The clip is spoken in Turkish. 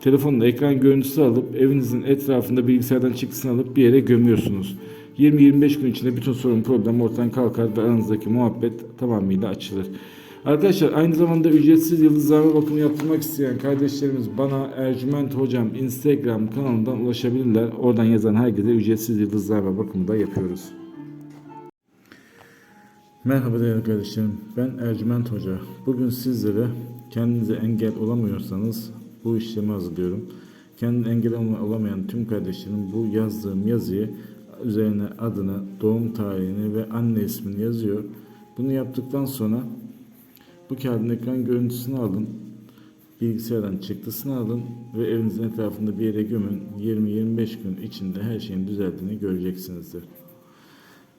telefonla ekran görüntüsü alıp evinizin etrafında bilgisayardan çıktısını alıp bir yere gömüyorsunuz. 20-25 gün içinde bütün sorun problem ortadan kalkar ve aranızdaki muhabbet tamamıyla açılır. Arkadaşlar aynı zamanda ücretsiz yıldızlama bakımı yaptırmak isteyen kardeşlerimiz bana Ercüment Hocam Instagram kanalından ulaşabilirler. Oradan yazan herkese ücretsiz yıldızlama bakımı da yapıyoruz. Merhaba değerli kardeşlerim. Ben Ercüment Hoca. Bugün sizlere kendinize engel olamıyorsanız bu işlemi hazırlıyorum. Kendine engel olamayan tüm kardeşlerim bu yazdığım yazıyı üzerine adını, doğum tarihini ve anne ismini yazıyor. Bunu yaptıktan sonra bu kağıdın ekran görüntüsünü alın. Bilgisayardan çıktısını alın ve evinizin etrafında bir yere gömün. 20-25 gün içinde her şeyin düzeldiğini göreceksinizdir.